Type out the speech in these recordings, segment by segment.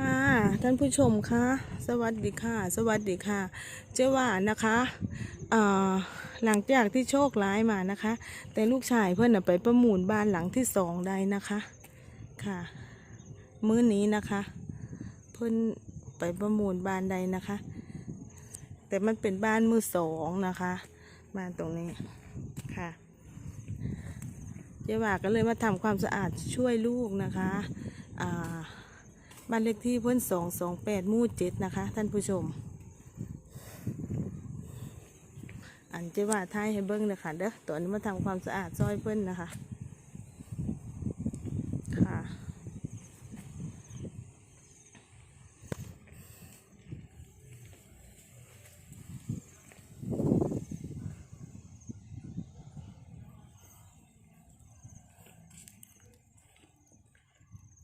ค่ะ ท่านผู้ชมคะสวัสดีค่ะ สวัสดีค่ะ เจ้าว่านะคะหลังจากที่โชคร้ายมานะคะ แต่ลูกชายเพื่อนไปประมูลบ้านหลังที่สองได้นะคะค่ะ มื้อนี้นะคะ เพื่อนไปประมูลบ้านใดนะคะ แต่มันเป็นบ้านมือสองนะคะบ้านตรงนี้ค่ะเจ๊ว่าก็เลยมาทำความสะอาดช่วยลูกนะคะอ่า บ้านเลขที่เพื่อนสองสองแปดมู่เจ็ดนะคะ ท่านผู้ชม อันเจ๊ว่าท้ายให้เบิ้งนะคะเด้อตอนนี้มาทำความสะอาดซอยเพื่อนนะคะ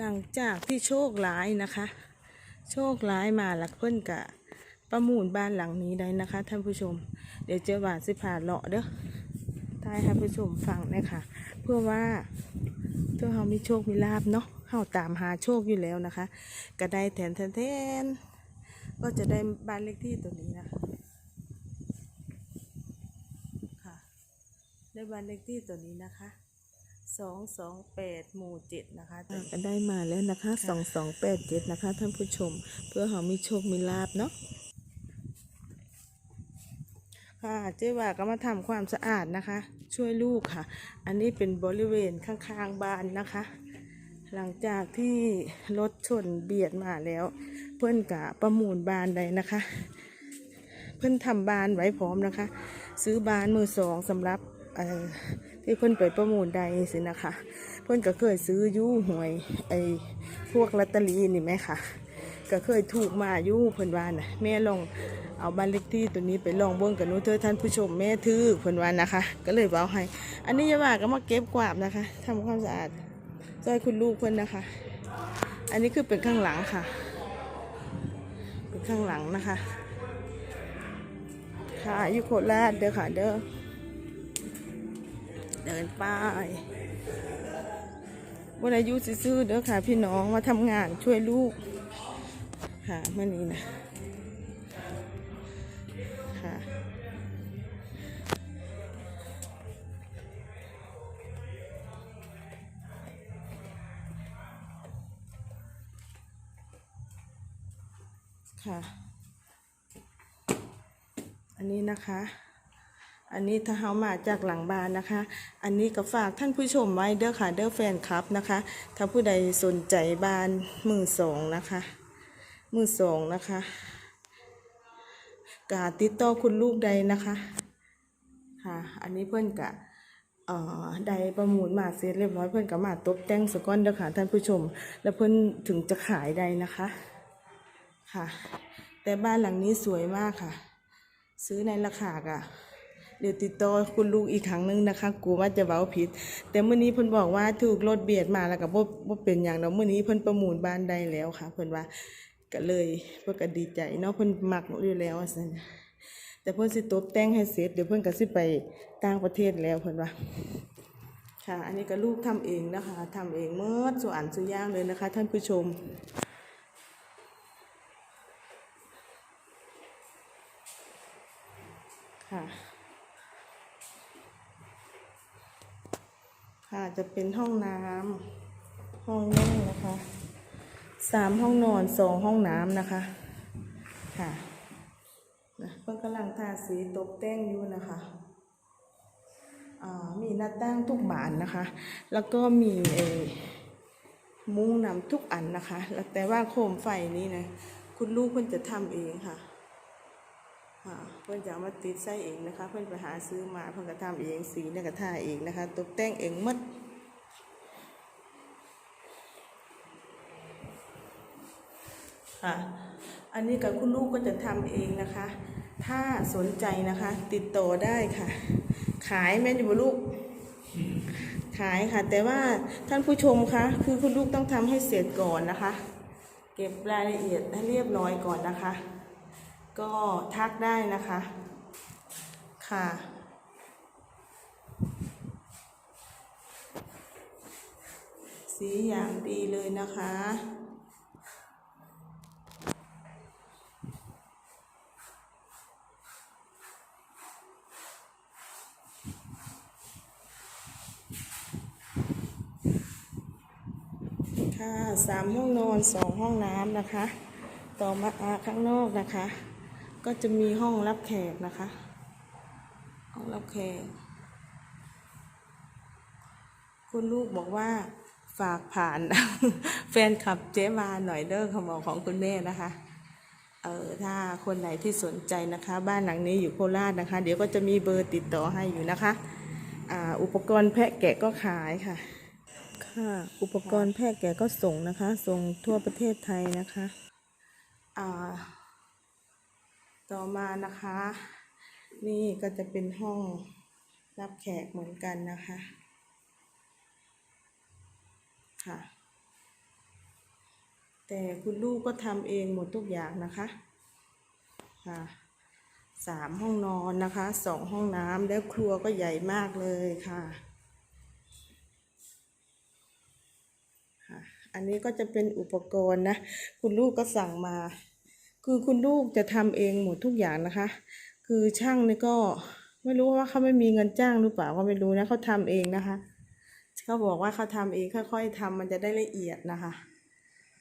หลังจากที่โชคร้ายนะคะ โชคร้ายมาหลักเพิ่นกะประมูลบ้านหลังนี้ได้นะคะ ท่านผู้ชม เดี๋ยวเจ้าว่าสิผ่าเลาะเด้อทายให้ผู้ชมฟังนะคะเพื่อว่าเพื่อเฮามีโชคมีลาบเนาะเฮาตามหาโชคอยู่แล้วนะคะก็ได้แทนแทนแทนก็จะได้บ้านเลขที่ตัวนี้นะคะค่ะได้บ้านเลขที่ตัวนี้นะคะ สองสองแปดหมู่เจ็ดนะคะก็ได้มาแล้วนะคะสองสองแปดเจ็ดนะคะ ท่านผู้ชม เพื่อเขามีโชคมีลาบเนาะค่ะเจ๊ว่าก็มาทำความสะอาดนะคะ ช่วยลูกค่ะ อันนี้เป็นบริเวณข้างๆบ้านนะคะ หลังจากที่รถชนเบียดมาแล้ว เพื่อนกะประมูลบ้านใดนะคะ เพื่อนทำบ้านไว้พร้อมนะคะ ซื้อบ้านมือสองสำหรับเอ่อ ที่เพื่อนไปประมูลใดสินะคะ เพื่อนก็เคยซื้อยู่หวยไอ้พวกลอตเตอรี่นี่ไหมคะก็เคยถูกมาอยู่เพื่อนว่านะแม่ลองเอาบ้านเลขที่ตัวนี้ไปลองเบิ้งกับนู้เธอท่านผู้ชมแม่ถือเพื่อนว่านะคะ ก็เลยเอาให้ อันนี้ยาว่าก็มาเก็บกวาดนะคะทำความสะอาดซอยคุณลูกเพื่อนนะคะ อันนี้คือเป็นข้างหลังค่ะ เป็นข้างหลังนะคะ ค่ะอยู่โคราชเด้อค่ะเด้อ เดินไปวันอายุซื่อเด้อค่ะ พี่น้องมาทำงานช่วยลูก ค่ะเมื่อนี้นะค่ะค่ะ อันนี้นะคะ อันนี้ถ้าเฮามาจากหลังบ้านนะคะ อันนี้ก็ฝากท่านผู้ชมไว้เด้อค่ะเด้อแฟนคลับนะคะ ถ้าผู้ใดสนใจบ้านมือสองนะคะ มือสองนะคะกาติดต่อคุณลูกใดนะคะค่ะ อันนี้เพื่อนกะเอ่อใดประมูลมาเสร็จเรียบร้อยเพื่อนก็มาตบแต่งสก้อนเด้อค่ะท่านผู้ชม แล้วเพื่อนถึงจะขายใดนะคะ ค่ะ แต่บ้านหลังนี้สวยมากค่ะ ซื้อในราคากะ ดี๋ยวติดต่อคุณลูกอีกครั้งหนึงนะคะกูว่าจะเว้าผิด แต่เมื่อนี้เพิ่นบอกว่าถูกรถเบียดมาแล้วก็บ่บ่เป็นอย่างเนาะเมื่อนี้เพิ่นประมูลบ้านได้แล้วค่ะ เพิ่นว่าก็เลยเพิ่นก็ดีใจเนาะเพิ่นมักอยู่แล้วว่าซั่นแต่เพิ่นสิตบแต่งให้เสร็จเดี๋ยวเพิ่นก็สิไปต่างประเทศแล้วเพิ่นว่า ค่ะ อันนี้ก็ลูกทำเองนะคะทำเองเมื่อส่วนสุย่างเลยนะคะ ท่านผู้ชม ค่ะจะเป็นห้องน้ำห้องนั่งนะคะสามห้องนอนสองห้องน้ำนะคะ ค่ะนะเพิ่งกำลังทาสีตกแต่งอยู่นะคะมีหน้าต่างทุกบานนะคะ แล้วก็มีเอมุ้งนำทุกอันนะคะแล้วแต่ว่าโคมไฟนี้นะ คุณลูกเพิ่นจะทำเองค่ะ เพื่อนจะมาติดไส้เองนะคะ เพื่อนไปหาซื้อมาเพื่อนก็ทำเองสีเนี่ยก็ทาเองนะคะ ตกแต่งเองหมดค่ะ อันนี้กับคุณลูกก็จะทำเองนะคะ ถ้าสนใจนะคะ ติดต่อได้ค่ะ ขายแม่อยู่บ่ลูก ขายค่ะ แต่ว่าท่านผู้ชมคะคือคุณลูกต้องทำให้เสร็จก่อนนะคะ เก็บรายละเอียดให้เรียบร้อยก่อนนะคะ ก็ทักได้นะคะ ค่ะ สีอย่างดีเลยนะคะ ค่ะสามห้องนอนสองห้องน้ำนะคะ ต่อมาอาข้างนอกนะคะ ก็จะมีห้องรับแขกนะคะ ห้องรับแขก คุณลูกบอกว่าฝากผ่าน แฟนคลับเจ๊มาหน่อยเด้อคำบอกของคุณแม่นะคะเออถ้าคนไหนที่สนใจนะคะ บ้านหลังนี้อยู่โคราชนะคะ เดี๋ยวก็จะมีเบอร์ติดต่อให้อยู่นะคะอ่าอุปกรณ์แพะแกะก็ขายค่ะ ค่ะ อุปกรณ์แพะแกะก็ส่งนะคะ ส่งทั่วประเทศไทยนะคะอ่า ต่อมานะคะ นี่ก็จะเป็นห้องรับแขกเหมือนกันนะคะค่ะแต่คุณลูกก็ทำเองหมดทุกอย่างนะคะค่ะสามห้องนอนนะคะสองห้องน้ำแล้วครัวก็ใหญ่มากเลยค่ะค่ะ อันนี้ก็จะเป็นอุปกรณ์นะ คุณลูกก็สั่งมา คือคุณลูกจะทำเองหมดทุกอย่างนะคะ คือช่างนี่ก็ไม่รู้ว่าเขาไม่มีเงินจ้างหรือเปล่าก็ไม่รู้นะเขาทำเองนะคะเขาบอกว่าเขาทำเองค่อยๆทำมันจะได้ละเอียดนะคะ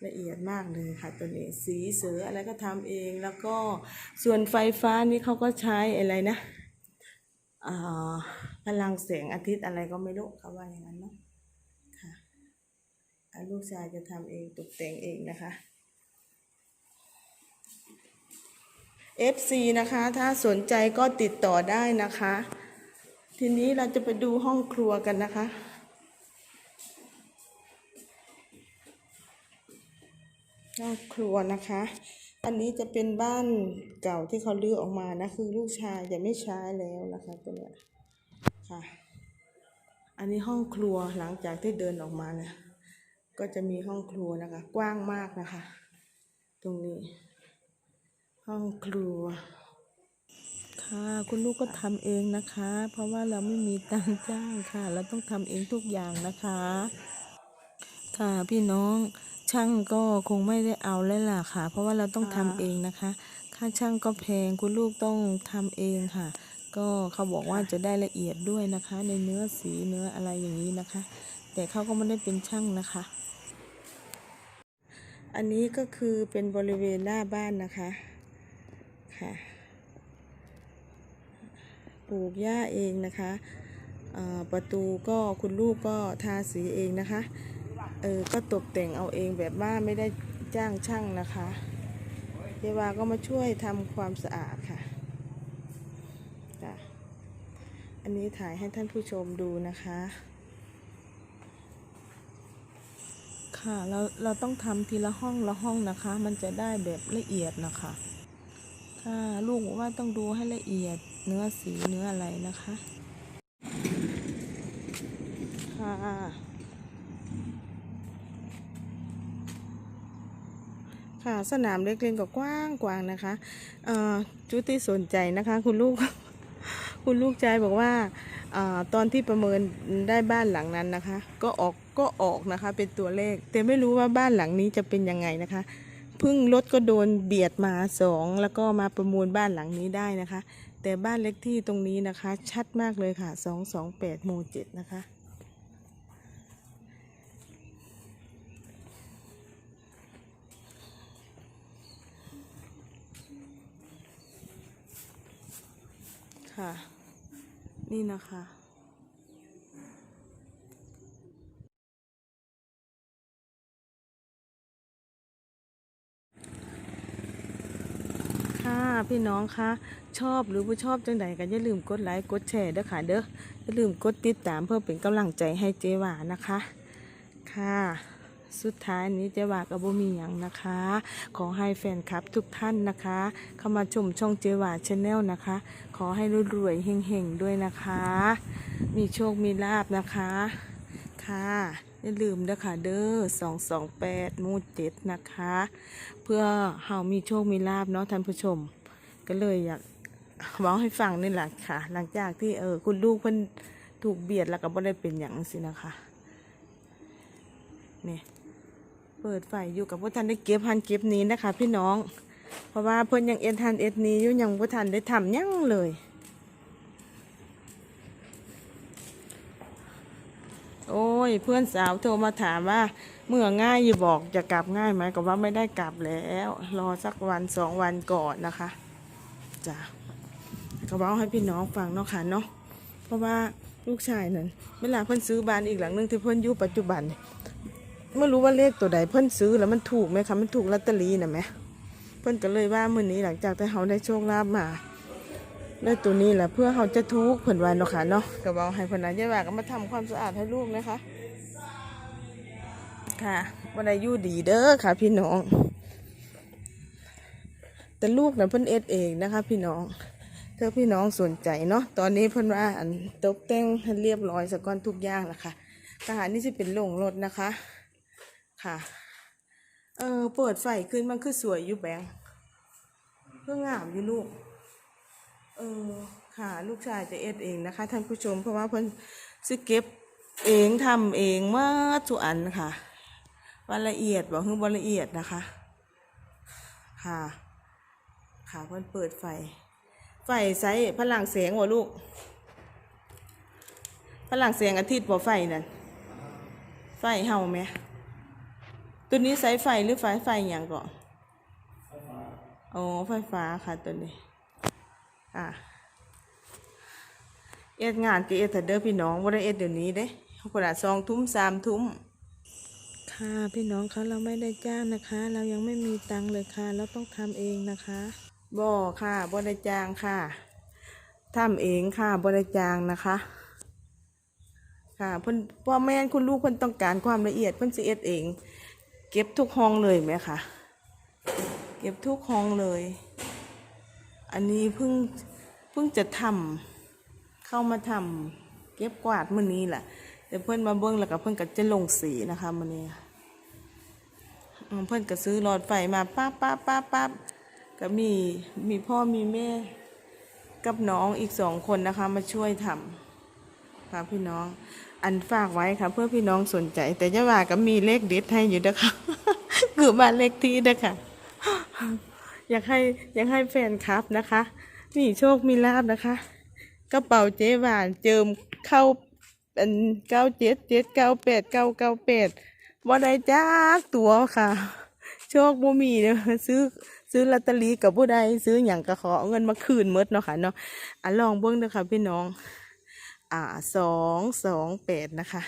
ละเอียดมากเลยค่ะตัวนี้สีเสืออะไรก็ทำเองแล้วก็ส่วนไฟฟ้านี่เขาก็ใช้อะไรนะอ่าพลังแสงอาทิตย์อะไรก็ไม่รู้เขาว่าอย่างนั้นเนาะค่ะลูกชายจะทำเองตกแต่งเองนะคะ FC นะคะ ถ้าสนใจก็ติดต่อได้นะคะ ทีนี้เราจะไปดูห้องครัวกันนะคะ ห้องครัวนะคะ อันนี้จะเป็นบ้านเก่าที่เขาลื้อออกมานะ คือลูกชายจะไม่ใช้แล้วนะคะตัวเนี้ยค่ะ อันนี้ห้องครัวหลังจากที่เดินออกมาเนี่ยก็จะมีห้องครัวนะคะ กว้างมากนะคะ ตรงนี้ ห้องครัว ค่ะคุณลูกก็ทำเองนะคะ เพราะว่าเราไม่มีตังจ้างค่ะ เราต้องทำเองทุกอย่างนะคะ ค่ะพี่น้องช่างก็คงไม่ได้เอาแล้วล่ะค่ะ เพราะว่าเราต้องทำเองนะคะ ค่าช่างก็แพงคุณลูกต้องทำเองค่ะ ก็เขาบอกว่าจะได้ละเอียดด้วยนะคะ ในเนื้อสีเนื้ออะไรอย่างนี้นะคะ แต่เขาก็ไม่ได้เป็นช่างนะคะ อันนี้ก็คือเป็นบริเวณหน้าบ้านนะคะ ค่ะ ปลูกหญ้าเองนะคะ ประตูก็คุณลูกก็ทาสีเองนะคะ เออ ก็ตกแต่งเอาเองแบบว่าไม่ได้จ้างช่างนะคะเยวาก็มาช่วยทำความสะอาดค่ะจ้ะอันนี้ถ่ายให้ท่านผู้ชมดูนะคะ ค่ะ เราเราต้องทำทีละห้องละห้องนะคะ มันจะได้แบบละเอียดนะคะ ลูกบอกว่าต้องดูให้ละเอียดเนื้อสีเนื้ออะไรนะคะ ค่ะ ค่ะสนามเล็กเล่นก็กว้างกว้างนะคะจุดที่สนใจนะคะ คุณลูก คุณลูกใจบอกว่าอตอนที่ประเมินได้บ้านหลังนั้นนะคะ ก็ออกก็ออกนะคะ เป็นตัวเลข แต่ไม่รู้ว่าบ้านหลังนี้จะเป็นยังไงนะคะ พิ่งรถก็โดนเบียดมาสองแล้วก็มาประมูลบ้านหลังนี้ได้นะคะ แต่บ้านเล็กที่ตรงนี้นะคะ ชัดมากเลยค่ะสองสองแปดหมู่เจ็ดนะคะค่ะ นี่นะคะ ค่ะพี่น้องคะชอบหรือไม่ชอบจังใดก็อย่าลืมกดไลค์กดแชร์เด้อค่ะเด้ออย่าลืมกดติดตามเพื่อเป็นกำลังใจให้เจวานะคะ ค่ะ สุดท้ายนี้เจวากับบ่มีหยังนะคะ ขอให้แฟนคลับทุกท่านนะคะ เข้ามาชมช่องเจวาชาแนลนะคะ ขอให้รวยๆเฮงๆด้วยนะคะ มีโชคมีลาบนะคะค่ะ อย่าลืมนะคะเด้อสองสองแปดมูเจ็ดนะคะ เพื่อเฮามีโชคมีลาบเนาะท่านผู้ชม ก็เลยอยากเว้าให้ฟังนี่แหละค่ะ หลังจากที่เออคุณลูกเพิ่นถูกเบียดแล้วก็บ่ได้เป็นอย่างสินะคะเนี่ยเปิดไฟอยู่กับพวกท่านได้เก็บหันเก็บนี้นะคะ พี่น้อง เพราะว่าเพิ่นยังเอ็นทันเอ็ดนี้อยู่ยังพวกท่านได้ทำยั่งเลย โอ้ย เพื่อนสาวโทรมาถามว่า เมื่อง่ายอยู่บอกจะกลับง่ายไหมก็ว่าไม่ได้กลับแล้ว รอสักวันสองวันก่อนนะคะจ้ะก็บอกให้พี่น้องฟังเนาะค่ะเนาะเพราะว่าลูกชายนั้นเวลาเพิ่นซื้อบ้านอีกหลังหนึงที่เพิ่นอยู่ปัจจุบันนี่ไม่รู้ว่าเลขตัวใดเพิ่นซื้อแล้วมันถูกไหมคะมันถูกลอตเตอรี่น่ะไหมเพิ่นก็เลยว่ามื้อนี้หลังจากที่เขาได้โชคลาภมา ได้ตัวนี้แหละเพื่อเขาจะทุกข์เพิ่นว่าเนาะค่ะเนาะก็บอกให้เพิ่นนะยายว่าก็มาทำความสะอาดให้ลูกนะคะ ค่ะวันอายุดีเด้อค่ะ พี่น้อง แต่ลูกนะเพิ่นเอ็ดเองนะคะ พี่น้องเธอพี่น้องสนใจเนาะตอนนี้เพิ่นว่าอันตกแต่งให้เรียบร้อยสะก่อนทุกอย่างแล้วค่ะทหารนี่จะเป็นโรงรถนะคะ ค่ะ เออเปิดไฟขึ้นมันคือสวยอยู่แบงเพื่องามอยู่ลูก เออค่ะ ลูกชายจะเอ็ดเองนะคะท่านผู้ชมเพราะว่าเพิ่นซื้อเก็บเองทำเองเมื่อทุกอันค่ะวันละเอียดบอกคือวันละเอียดนะคะ ค่ะ ค่ะเพิ่นเปิดไฟ ไฟใช้พลังแสงวะลูก พลังแสงอาทิตย์บ่ไฟนั่นไฟเฮาไหมตัวนี้ใช้ไฟหรือไฟไฟอย่างก่อนอ๋อไฟฟ้าค่ะตัวนี้ อะเอ็ดงานก็เอ็ดเถอะเด้อพี่น้องว่าได้เอ็ดเดี๋ยวนี้เด้ขนาดสองทุ่มสามทุ่มค่ะพี่น้องคะเราไม่ได้จ้างนะคะ เรายังไม่มีตังค์เลยค่ะ เราต้องทำเองนะคะบ่ค่ะบ่ได้จ้างค่ะทำเองค่ะบ่ได้จ้างนะคะ ค่ะเพิ่นพ่อแม่นคุณลูกเพิ่นต้องการความละเอียดเพิ่นสิเอ็ดเอง เก็บทุกห้องเลยไหมคะเก็บทุกห้องเลย อันนี้เพิ่งเพิ่งจะทำเข้ามาทำเก็บกวาดมื้อนี้แหละแต่เพิ่อนมาเบิ่งแล้วก็เพิ่อนก็จะลงสีนะคะมื้อนี้เพิ่อนก็ซื้อหลอดไฟมาปั๊บปั๊บปั๊บปั๊บก็มีมีพ่อมีแม่ กับน้องอีกสองคนนะคะ มาช่วยทำค่ะพี่น้อง อันฝากไว้ค่ะ เพื่อพี่น้องสนใจ แต่จะว่าก็มีเลขเด็ดให้อยู่นะคะคือบ้านเลขที่นะคะ อยากให้อยากให้แฟนคลับนะคะมีโชคมีลาบนะคะกระเป๋าเจ๊หวานเจิมเข้าเป็นเก้าเจ็ดเจ็ดเก้าแปดเก้าเก้าแปดบ่ได้จักตัวค่ะ โชคบ่มีเด้อซื้อซื้อลอตเตอรี่กับผู้ใดซื้ออย่างก็ขอเงินมาคืนหมดเนาะค่ะเนาะอะลองเบิ่งเด้อค่ะพี่น้อง อ่าสองสองแปดนะคะ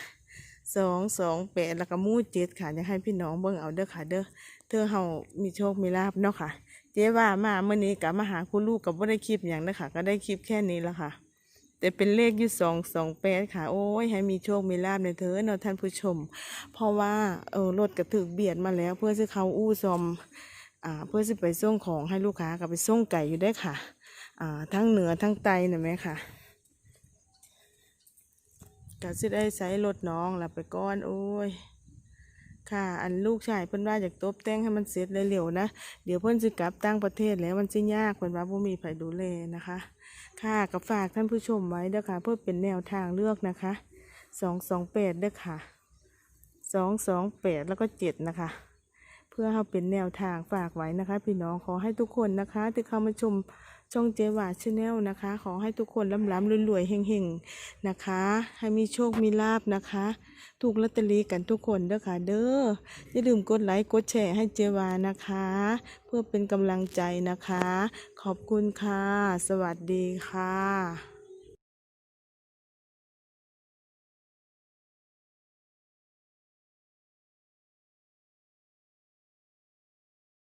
สองสองแปดแล้วก็มู่เจ็ดค่ะอยากให้พี่น้องเบิ่งเอาเด้อค่ะ เด้อเธอเฮามีโชคมีลาบเนาะค่ะ เจ๊ว่ามาเมื่อนี้กับมาหาคุณลูกกับว่าได้คลิปอย่างนะคะก็ได้คลิปแค่นี้ละค่ะ แต่เป็นเลขอยู่สองสองแปดค่ะ โอ้ยให้มีโชคมีลาบในเธอเนาะท่านผู้ชม เพราะว่าเออรถกระถึกเบียดมาแล้ว เพื่อจะเขาอู้ซอมอ่าเพื่อจะไปส่งของให้ลูกค้ากับไปส่งไก่อยู่ได้ค่ะ อ่าทั้งเหนือทั้งใต้น่ะไหมค่ะก็สิได้ใช้รถน้องละไปก้อน โอ้ย ค่ะ อันลูกชายเพิ่นว่าอยากตบแต่งให้มันเสร็จเร็วๆนะ เดี๋ยวเพิ่นสิกลับต่างประเทศแล้วมันสิยากเพิ่นว่าบ่มีไผดูแลนะคะ ค่ะก็ฝากท่านผู้ชมไว้เด้อค่ะ เพื่อเป็นแนวทางเลือกนะคะสองสองแปดเด้อค่ะสองสองแปดแล้วก็เจ็ดนะคะ เพื่อให้เป็นแนวทางฝากไว้นะคะ พี่น้องขอให้ทุกคนนะคะที่เข้ามาชม ช่องเจวาชแนลนะคะ ขอให้ทุกคนร่ำรำรวยๆเฮงๆนะคะ ให้มีโชคมีลาบนะคะ ถูกลอตเตอรี่กันทุกคนเด้อค่ะ เด้ออย่าลืมกดไลค์กดแชร์ให้เจวานะคะ เพื่อเป็นกำลังใจนะคะ ขอบคุณค่ะ สวัสดีค่ะ